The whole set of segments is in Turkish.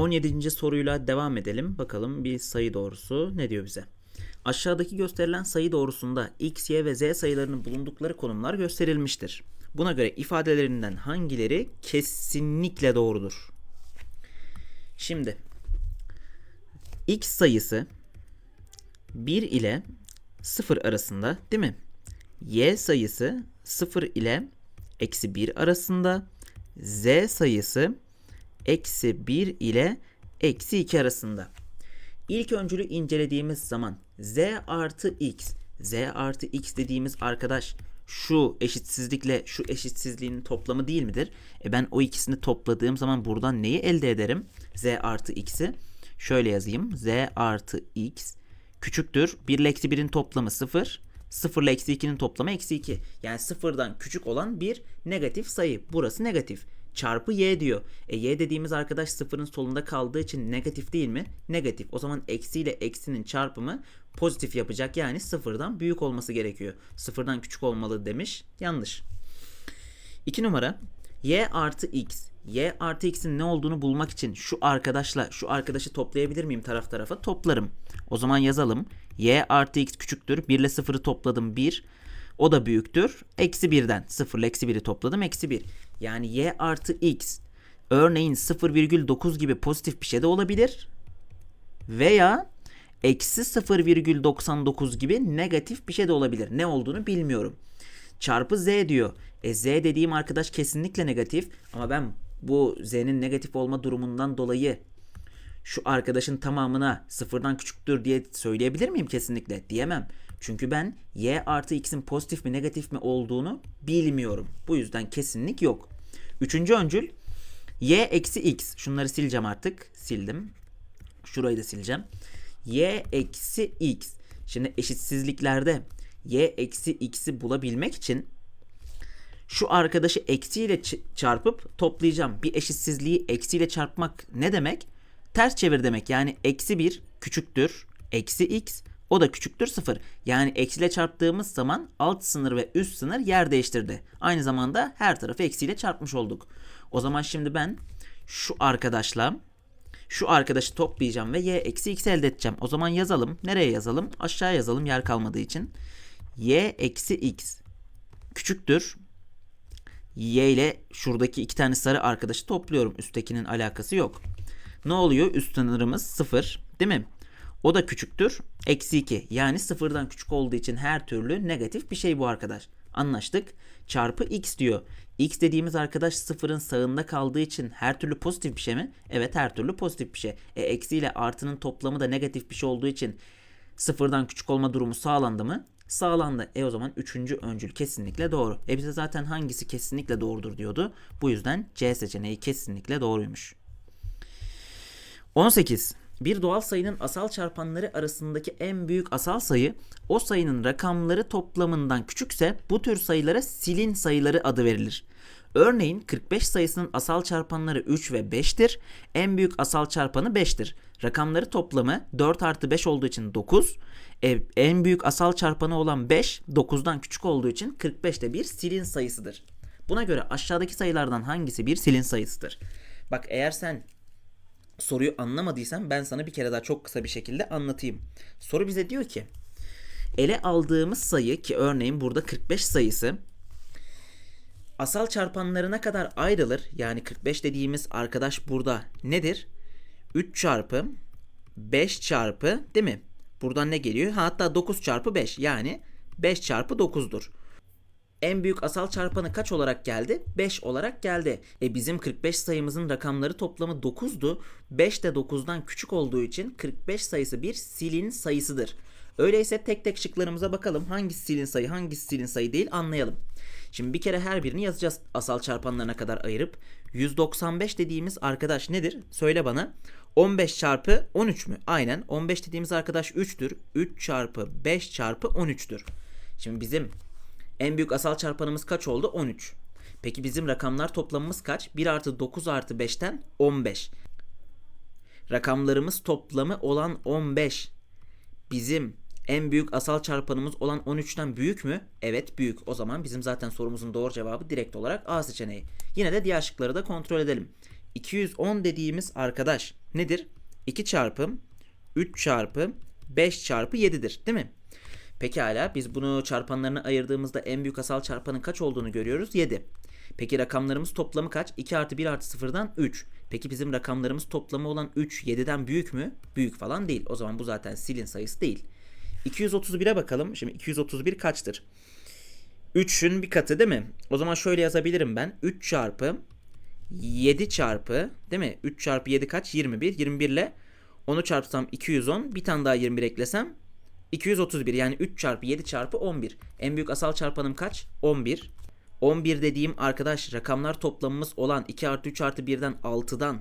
17. soruyla devam edelim. Bakalım bir sayı doğrusu ne diyor bize? Aşağıdaki gösterilen sayı doğrusunda x, y ve z sayılarının bulundukları konumlar gösterilmiştir. Buna göre ifadelerinden hangileri kesinlikle doğrudur? Şimdi x sayısı 1 ile 0 arasında değil mi? y sayısı 0 ile eksi 1 arasında. z sayısı eksi 1 ile eksi 2 arasında. İlk öncülü incelediğimiz zaman z artı x, z artı x dediğimiz arkadaş şu eşitsizlikle şu eşitsizliğin toplamı değil midir? E ben o ikisini topladığım zaman buradan neyi elde ederim? z artı x'i. Şöyle yazayım. z artı x küçüktür. 1 ile eksi 1'in toplamı 0. 0 ile eksi 2'nin toplamı eksi 2. Yani sıfırdan küçük olan bir negatif sayı. Burası negatif. Çarpı y diyor. E y dediğimiz arkadaş sıfırın solunda kaldığı için negatif değil mi? Negatif. O zaman eksi ile eksinin çarpımı pozitif yapacak. Yani sıfırdan büyük olması gerekiyor. Sıfırdan küçük olmalı demiş. Yanlış. 2 numara. y artı x. y artı x'in ne olduğunu bulmak için şu arkadaşla şu arkadaşı toplayabilir miyim taraf tarafa? Toplarım. O zaman yazalım. y artı x küçüktür. 1 ile 0'ı topladım 1. O da büyüktür. Eksi 1'den. 0 ile eksi 1'i topladım. Eksi 1. Yani y artı x örneğin 0,9 gibi pozitif bir şey de olabilir. Veya eksi 0,99 gibi negatif bir şey de olabilir. Ne olduğunu bilmiyorum. Çarpı z diyor. E z dediğim arkadaş kesinlikle negatif. Ama ben bu z'nin negatif olma durumundan dolayı şu arkadaşın tamamına sıfırdan küçüktür diye söyleyebilir miyim kesinlikle? Diyemem. Çünkü ben y artı x'in pozitif mi negatif mi olduğunu bilmiyorum. Bu yüzden kesinlik yok. Üçüncü öncül y eksi x. Şunları sileceğim artık. Sildim. Şurayı da sileceğim. y eksi x. Şimdi eşitsizliklerde y eksi x'i bulabilmek için şu arkadaşı eksiyle çarpıp toplayacağım. Bir eşitsizliği eksiyle çarpmak ne demek? Ters çevir demek. Yani eksi 1 küçüktür. Eksi x o da küçüktür 0. Yani eksiyle çarptığımız zaman alt sınır ve üst sınır yer değiştirdi. Aynı zamanda her tarafı eksiyle çarpmış olduk. O zaman şimdi ben şu arkadaşla şu arkadaşı toplayacağım ve y eksi x elde edeceğim. O zaman yazalım. Nereye yazalım? Aşağı yazalım yer kalmadığı için. y eksi x küçüktür. y ile şuradaki iki tane sarı arkadaşı topluyorum. Üsttekinin alakası yok. Ne oluyor? Üst sınırımız 0 değil mi? O da küçüktür. Eksi 2. Yani sıfırdan küçük olduğu için her türlü negatif bir şey bu arkadaş. Anlaştık. Çarpı x diyor. x dediğimiz arkadaş sıfırın sağında kaldığı için her türlü pozitif bir şey mi? Evet her türlü pozitif bir şey. E eksi ile artının toplamı da negatif bir şey olduğu için sıfırdan küçük olma durumu sağlandı mı? Sağlandı. E o zaman üçüncü öncül kesinlikle doğru. E bize zaten hangisi kesinlikle doğrudur diyordu. Bu yüzden C seçeneği kesinlikle doğruymuş. 18. Bir doğal sayının asal çarpanları arasındaki en büyük asal sayı o sayının rakamları toplamından küçükse bu tür sayılara silin sayıları adı verilir. Örneğin 45 sayısının asal çarpanları 3 ve 5'tir. En büyük asal çarpanı 5'tir. Rakamları toplamı 4 artı 5 olduğu için 9. E, en büyük asal çarpanı olan 5 9'dan küçük olduğu için 45 de bir silin sayısıdır. Buna göre aşağıdaki sayılardan hangisi bir silin sayısıdır? Bak eğer sen soruyu anlamadıysan ben sana bir kere daha çok kısa bir şekilde anlatayım. Soru bize diyor ki ele aldığımız sayı ki örneğin burada 45 sayısı asal çarpanlarına kadar ayrılır. Yani 45 dediğimiz arkadaş burada nedir? 3 çarpı 5 çarpı değil mi? Buradan ne geliyor? Hatta 9 çarpı 5 yani 5 çarpı 9'dur en büyük asal çarpanı kaç olarak geldi? 5 olarak geldi. E bizim 45 sayımızın rakamları toplamı 9'du. 5 de 9'dan küçük olduğu için 45 sayısı bir silin sayısıdır. Öyleyse tek tek şıklarımıza bakalım. Hangisi silin sayı, hangisi silin sayı değil anlayalım. Şimdi bir kere her birini yazacağız asal çarpanlarına kadar ayırıp. 195 dediğimiz arkadaş nedir? Söyle bana. 15 çarpı 13 mü? Aynen. 15 dediğimiz arkadaş 3'tür. 3 çarpı 5 çarpı 13'tür. Şimdi bizim en büyük asal çarpanımız kaç oldu? 13. Peki bizim rakamlar toplamımız kaç? 1 artı 9 artı 5'ten 15. Rakamlarımız toplamı olan 15. Bizim en büyük asal çarpanımız olan 13'ten büyük mü? Evet büyük. O zaman bizim zaten sorumuzun doğru cevabı direkt olarak A seçeneği. Yine de diğer şıkları da kontrol edelim. 210 dediğimiz arkadaş nedir? 2 çarpı 3 çarpı 5 çarpı 7'dir değil mi? Pekala biz bunu çarpanlarına ayırdığımızda en büyük asal çarpanın kaç olduğunu görüyoruz? 7. Peki rakamlarımız toplamı kaç? 2 artı 1 artı 0'dan 3. Peki bizim rakamlarımız toplamı olan 3 7'den büyük mü? Büyük falan değil. O zaman bu zaten silin sayısı değil. 231'e bakalım. Şimdi 231 kaçtır? 3'ün bir katı değil mi? O zaman şöyle yazabilirim ben. 3 çarpı 7 çarpı değil mi? 3 çarpı 7 kaç? 21. 21 ile onu çarpsam 210. Bir tane daha 21 eklesem 231 yani 3 çarpı 7 çarpı 11. En büyük asal çarpanım kaç? 11. 11 dediğim arkadaş rakamlar toplamımız olan 2 artı 3 artı 1'den 6'dan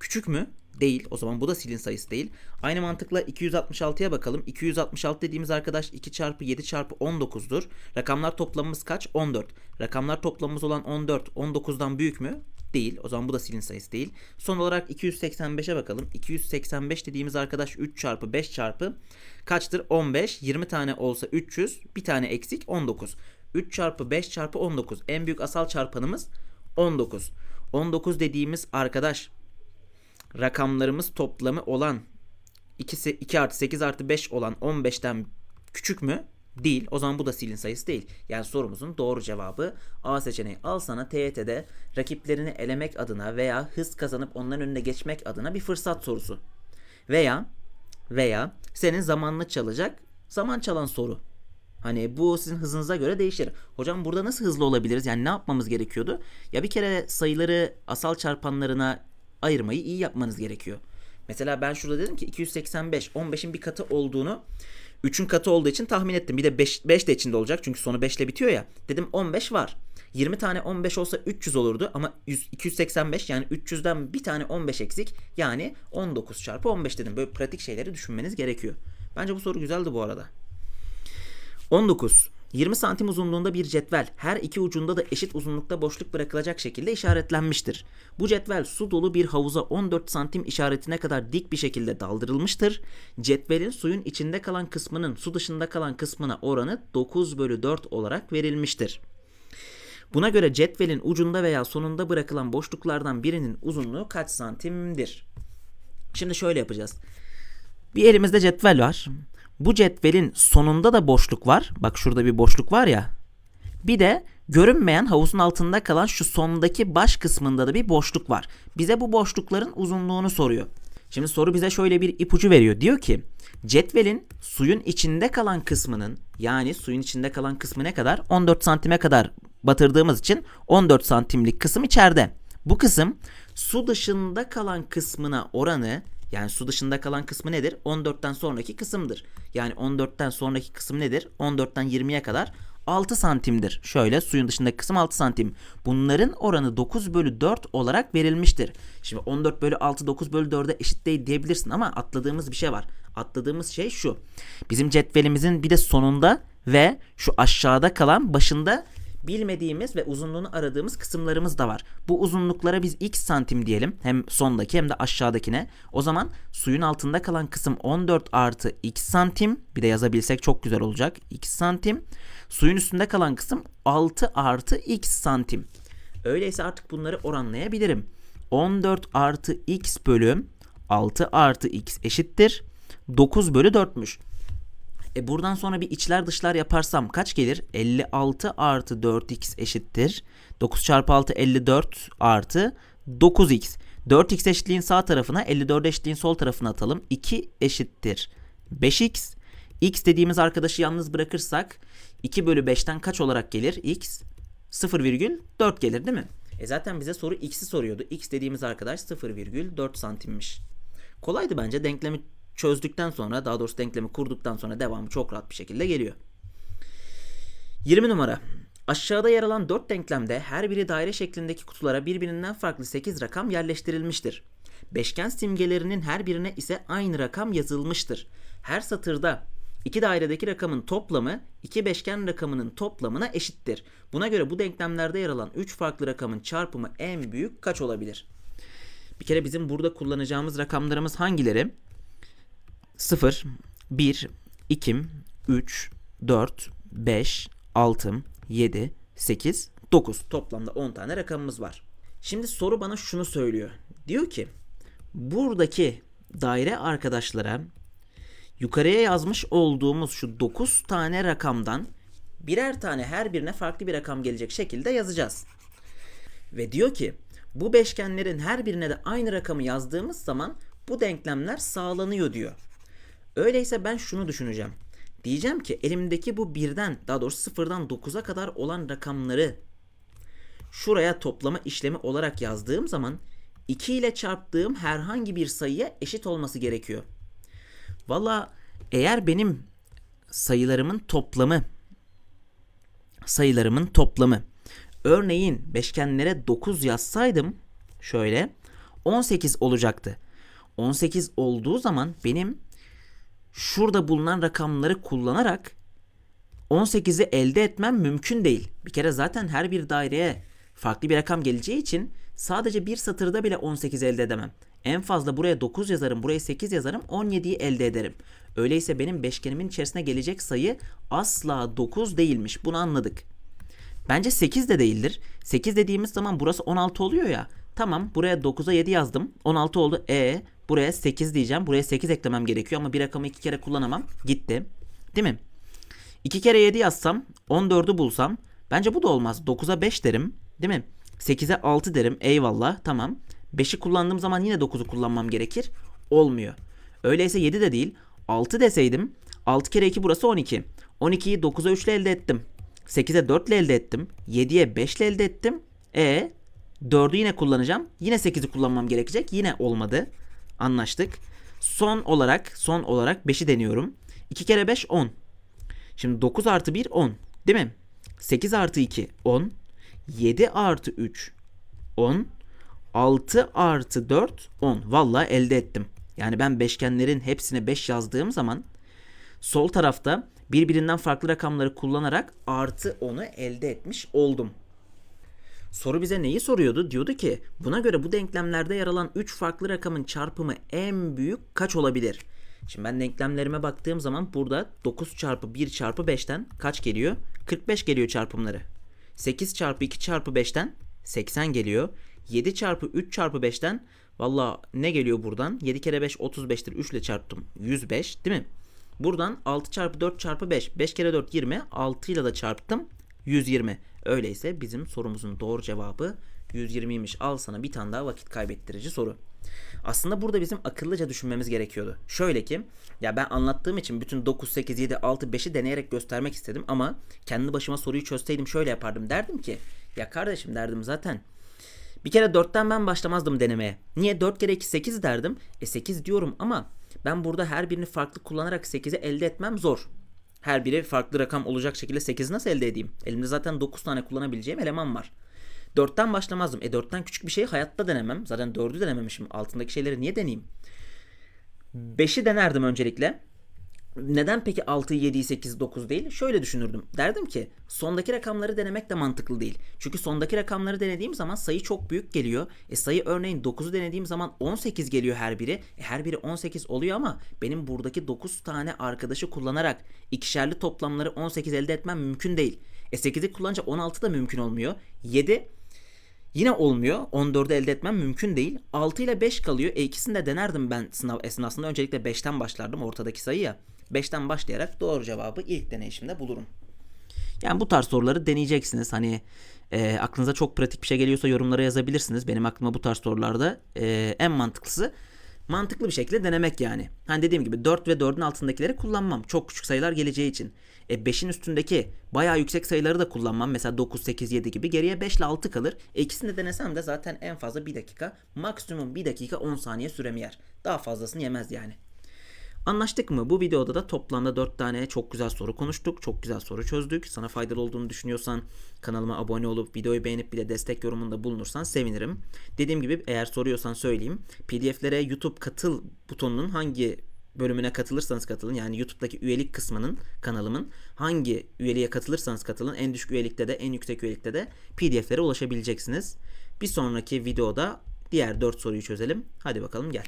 küçük mü? Değil. O zaman bu da silin sayısı değil. Aynı mantıkla 266'ya bakalım. 266 dediğimiz arkadaş 2 çarpı 7 çarpı 19'dur. Rakamlar toplamımız kaç? 14. Rakamlar toplamımız olan 14 19'dan büyük mü? Değil. O zaman bu da silin sayısı değil. Son olarak 285'e bakalım. 285 dediğimiz arkadaş 3 çarpı 5 çarpı kaçtır? 15. 20 tane olsa 300. Bir tane eksik 19. 3 çarpı 5 çarpı 19. En büyük asal çarpanımız 19. 19 dediğimiz arkadaş rakamlarımız toplamı olan 2, 2 artı 8 artı 5 olan 15'ten küçük mü? Değil. O zaman bu da silin sayısı değil. Yani sorumuzun doğru cevabı A seçeneği. Al sana TYT'de rakiplerini elemek adına veya hız kazanıp onların önüne geçmek adına bir fırsat sorusu. Veya veya senin zamanını çalacak zaman çalan soru. Hani bu sizin hızınıza göre değişir. Hocam burada nasıl hızlı olabiliriz? Yani ne yapmamız gerekiyordu? Ya bir kere sayıları asal çarpanlarına ayırmayı iyi yapmanız gerekiyor. Mesela ben şurada dedim ki 285 15'in bir katı olduğunu 3'ün katı olduğu için tahmin ettim. Bir de 5, 5 de içinde olacak çünkü sonu 5 ile bitiyor ya. Dedim 15 var. 20 tane 15 olsa 300 olurdu ama 100, 285 yani 300'den bir tane 15 eksik yani 19 çarpı 15 dedim. Böyle pratik şeyleri düşünmeniz gerekiyor. Bence bu soru güzeldi bu arada. 19. 20 santim uzunluğunda bir cetvel her iki ucunda da eşit uzunlukta boşluk bırakılacak şekilde işaretlenmiştir. Bu cetvel su dolu bir havuza 14 santim işaretine kadar dik bir şekilde daldırılmıştır. Cetvelin suyun içinde kalan kısmının su dışında kalan kısmına oranı 9 bölü 4 olarak verilmiştir. Buna göre cetvelin ucunda veya sonunda bırakılan boşluklardan birinin uzunluğu kaç santimdir? Şimdi şöyle yapacağız. Bir elimizde cetvel var. Bu cetvelin sonunda da boşluk var. Bak şurada bir boşluk var ya. Bir de görünmeyen havuzun altında kalan şu sondaki baş kısmında da bir boşluk var. Bize bu boşlukların uzunluğunu soruyor. Şimdi soru bize şöyle bir ipucu veriyor. Diyor ki cetvelin suyun içinde kalan kısmının yani suyun içinde kalan kısmı ne kadar? 14 santime kadar batırdığımız için 14 santimlik kısım içeride. Bu kısım su dışında kalan kısmına oranı yani su dışında kalan kısmı nedir? 14'ten sonraki kısımdır. Yani 14'ten sonraki kısım nedir? 14'ten 20'ye kadar 6 santimdir. Şöyle suyun dışındaki kısım 6 santim. Bunların oranı 9 bölü 4 olarak verilmiştir. Şimdi 14 bölü 6 9 bölü 4'e eşit değil diyebilirsin ama atladığımız bir şey var. Atladığımız şey şu. Bizim cetvelimizin bir de sonunda ve şu aşağıda kalan başında bilmediğimiz ve uzunluğunu aradığımız kısımlarımız da var. Bu uzunluklara biz x santim diyelim. Hem sondaki hem de aşağıdakine. O zaman suyun altında kalan kısım 14 artı x santim. Bir de yazabilsek çok güzel olacak. x santim. Suyun üstünde kalan kısım 6 artı x santim. Öyleyse artık bunları oranlayabilirim. 14 artı x bölü 6 artı x eşittir. 9 bölü 4'müş. E buradan sonra bir içler dışlar yaparsam kaç gelir? 56 artı 4x eşittir. 9 çarpı 6 54 artı 9x. 4x eşitliğin sağ tarafına 54 eşitliğin sol tarafına atalım. 2 eşittir 5x. x dediğimiz arkadaşı yalnız bırakırsak 2 bölü 5'ten kaç olarak gelir? x 0,4 gelir değil mi? E zaten bize soru x'i soruyordu. x dediğimiz arkadaş 0,4 santimmiş. Kolaydı bence denklemi çözdükten sonra daha doğrusu denklemi kurduktan sonra devamı çok rahat bir şekilde geliyor. 20 numara. Aşağıda yer alan 4 denklemde her biri daire şeklindeki kutulara birbirinden farklı 8 rakam yerleştirilmiştir. Beşgen simgelerinin her birine ise aynı rakam yazılmıştır. Her satırda iki dairedeki rakamın toplamı iki beşgen rakamının toplamına eşittir. Buna göre bu denklemlerde yer alan 3 farklı rakamın çarpımı en büyük kaç olabilir? Bir kere bizim burada kullanacağımız rakamlarımız hangileri? 0, 1, 2, 3, 4, 5, 6, 7, 8, 9. Toplamda 10 tane rakamımız var. Şimdi soru bana şunu söylüyor. Diyor ki buradaki daire arkadaşlara yukarıya yazmış olduğumuz şu 9 tane rakamdan birer tane her birine farklı bir rakam gelecek şekilde yazacağız. Ve diyor ki bu beşgenlerin her birine de aynı rakamı yazdığımız zaman bu denklemler sağlanıyor diyor. Öyleyse ben şunu düşüneceğim. Diyeceğim ki elimdeki bu birden daha doğrusu sıfırdan 9'a kadar olan rakamları şuraya toplama işlemi olarak yazdığım zaman 2 ile çarptığım herhangi bir sayıya eşit olması gerekiyor. Valla eğer benim sayılarımın toplamı sayılarımın toplamı örneğin beşgenlere 9 yazsaydım şöyle 18 olacaktı. 18 olduğu zaman benim şurada bulunan rakamları kullanarak 18'i elde etmem mümkün değil. Bir kere zaten her bir daireye farklı bir rakam geleceği için sadece bir satırda bile 18 elde edemem. En fazla buraya 9 yazarım, buraya 8 yazarım, 17'yi elde ederim. Öyleyse benim beşgenimin içerisine gelecek sayı asla 9 değilmiş. Bunu anladık. Bence 8 de değildir. 8 dediğimiz zaman burası 16 oluyor ya. Tamam buraya 9'a 7 yazdım. 16 oldu. E buraya 8 diyeceğim. Buraya 8 eklemem gerekiyor ama bir rakamı iki kere kullanamam. Gitti. Değil mi? 2 kere 7 yazsam 14'ü bulsam bence bu da olmaz. 9'a 5 derim. Değil mi? 8'e 6 derim. Eyvallah. Tamam. 5'i kullandığım zaman yine 9'u kullanmam gerekir. Olmuyor. Öyleyse 7 de değil. 6 deseydim 6 kere 2 burası 12. 12'yi 9'a 3 ile elde ettim. 8'e 4 ile elde ettim. 7'ye 5 ile elde ettim. E 4'ü yine kullanacağım. Yine 8'i kullanmam gerekecek. Yine olmadı. Anlaştık. Son olarak son olarak 5'i deniyorum. 2 kere 5 10. Şimdi 9 artı 1 10. Değil mi? 8 artı 2 10. 7 artı 3 10. 6 artı 4 10. Vallahi elde ettim. Yani ben beşgenlerin hepsine 5 yazdığım zaman sol tarafta birbirinden farklı rakamları kullanarak artı 10'u elde etmiş oldum. Soru bize neyi soruyordu? Diyordu ki buna göre bu denklemlerde yer alan 3 farklı rakamın çarpımı en büyük kaç olabilir? Şimdi ben denklemlerime baktığım zaman burada 9 çarpı 1 çarpı 5'ten kaç geliyor? 45 geliyor çarpımları. 8 çarpı 2 çarpı 5'ten 80 geliyor. 7 çarpı 3 çarpı 5'ten valla ne geliyor buradan? 7 kere 5 35'tir. 3 ile çarptım. 105 değil mi? Buradan 6 çarpı 4 çarpı 5. 5 kere 4 20. 6 ile de çarptım. 120. Öyleyse bizim sorumuzun doğru cevabı 120'ymiş. Al sana bir tane daha vakit kaybettirici soru. Aslında burada bizim akıllıca düşünmemiz gerekiyordu. Şöyle ki ya ben anlattığım için bütün 9, 8, 7, 6, 5'i deneyerek göstermek istedim ama kendi başıma soruyu çözseydim şöyle yapardım. Derdim ki ya kardeşim derdim zaten bir kere 4'ten ben başlamazdım denemeye. Niye 4 kere 2 8 derdim. E 8 diyorum ama ben burada her birini farklı kullanarak 8'i elde etmem zor. Her biri farklı rakam olacak şekilde 8'i nasıl elde edeyim? Elimde zaten 9 tane kullanabileceğim eleman var. 4'ten başlamazdım. E 4'ten küçük bir şeyi hayatta denemem. Zaten 4'ü denememişim. Altındaki şeyleri niye deneyeyim? 5'i denerdim öncelikle. Neden peki 6, 7, 8, 9 değil? Şöyle düşünürdüm. Derdim ki sondaki rakamları denemek de mantıklı değil. Çünkü sondaki rakamları denediğim zaman sayı çok büyük geliyor. E sayı örneğin 9'u denediğim zaman 18 geliyor her biri. E her biri 18 oluyor ama benim buradaki 9 tane arkadaşı kullanarak ikişerli toplamları 18 elde etmem mümkün değil. E 8'i kullanınca 16 da mümkün olmuyor. 7 Yine olmuyor. 14'ü elde etmem mümkün değil. 6 ile 5 kalıyor. E ikisini de denerdim ben sınav esnasında. Öncelikle 5'ten başlardım ortadaki sayıya. 5'ten başlayarak doğru cevabı ilk deneyişimde bulurum. Yani bu tarz soruları deneyeceksiniz. Hani e, aklınıza çok pratik bir şey geliyorsa yorumlara yazabilirsiniz. Benim aklıma bu tarz sorularda e, en mantıklısı mantıklı bir şekilde denemek yani. Hani dediğim gibi 4 ve 4'ün altındakileri kullanmam. Çok küçük sayılar geleceği için. E 5'in üstündeki bayağı yüksek sayıları da kullanmam. Mesela 9, 8, 7 gibi. Geriye 5 ile 6 kalır. E ikisini de denesem de zaten en fazla 1 dakika. Maksimum 1 dakika 10 saniye süremi yer. Daha fazlasını yemez yani. Anlaştık mı? Bu videoda da toplamda 4 tane çok güzel soru konuştuk. Çok güzel soru çözdük. Sana faydalı olduğunu düşünüyorsan kanalıma abone olup videoyu beğenip bir de destek yorumunda bulunursan sevinirim. Dediğim gibi eğer soruyorsan söyleyeyim. PDF'lere YouTube katıl butonunun hangi bölümüne katılırsanız katılın. Yani YouTube'daki üyelik kısmının kanalımın hangi üyeliğe katılırsanız katılın. En düşük üyelikte de en yüksek üyelikte de PDF'lere ulaşabileceksiniz. Bir sonraki videoda diğer 4 soruyu çözelim. Hadi bakalım gel.